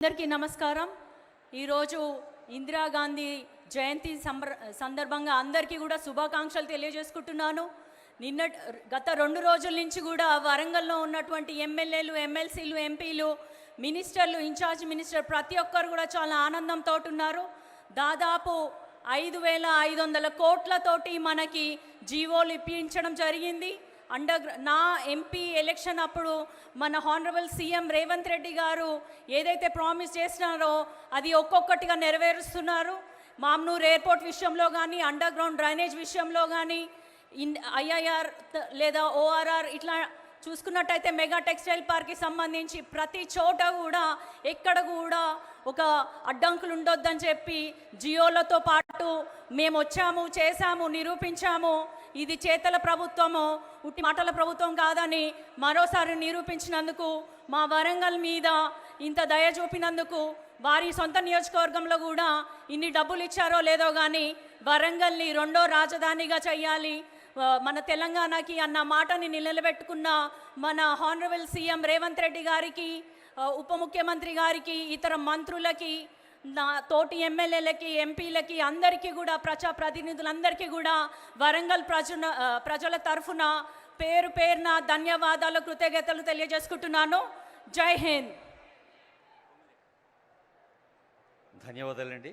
అందరికీ నమస్కారం. ఈరోజు ఇందిరాగాంధీ జయంతి సంబర సందర్భంగా అందరికీ కూడా శుభాకాంక్షలు తెలియజేసుకుంటున్నాను. నిన్న గత రెండు రోజుల నుంచి కూడా వరంగల్లో ఉన్నటువంటి ఎమ్మెల్యేలు ఎమ్మెల్సీలు ఎంపీలు మినిస్టర్లు ఇన్ఛార్జ్ మినిస్టర్ ప్రతి ఒక్కరు కూడా చాలా ఆనందంతో ఉన్నారు. దాదాపు ఐదు వేల ఐదు వందల కోట్లతోటి మనకి జీవోలు ఇప్పించడం జరిగింది. అండర్ నా ఎంపీ ఎలక్షన్ అప్పుడు మన హానరబుల్ సీఎం రేవంత్ రెడ్డి గారు ఏదైతే ప్రామిస్ చేసినారో అది ఒక్కొక్కటిగా నెరవేరుస్తున్నారు. మామ్నూర్ ఎయిర్పోర్ట్ విషయంలో కానీ అండర్ గ్రౌండ్ డ్రైనేజ్ విషయంలో కానీ ఇన్ ఐఐఆర్ లేదా ఓఆర్ఆర్ ఇట్లా చూసుకున్నట్టయితే మెగా టెక్స్టైల్ పార్క్కి సంబంధించి ప్రతి చోట కూడా ఎక్కడ కూడా ఒక అడ్డంకులు ఉండొద్దని చెప్పి జియోలతో పాటు మేము వచ్చాము చేశాము నిరూపించాము. ఇది చేతల ప్రభుత్వము ఉట్టి మాటల ప్రభుత్వం కాదని మరోసారి నిరూపించినందుకు మా వరంగల్ మీద ఇంత దయ చూపినందుకు వారి సొంత నియోజకవర్గంలో కూడా ఇన్ని డబ్బులు ఇచ్చారో లేదో కానీ వరంగల్ని రెండో రాజధానిగా చేయాలి మన తెలంగాణకి అన్న మాటని నిలబెట్టుకున్న మన హానరబుల్ సీఎం రేవంత్ రెడ్డి గారికి ఉప ముఖ్యమంత్రి గారికి ఇతర మంత్రులకి నా తోటి ఎమ్మెల్యేలకి ఎంపీలకి అందరికీ కూడా ప్రజా ప్రతినిధులందరికీ కూడా వరంగల్ ప్రజల ప్రజల తరఫున పేరు పేరున ధన్యవాదాలు కృతజ్ఞతలు తెలియజేసుకుంటున్నాను. జై హింద్. ధన్యవాదాలండి.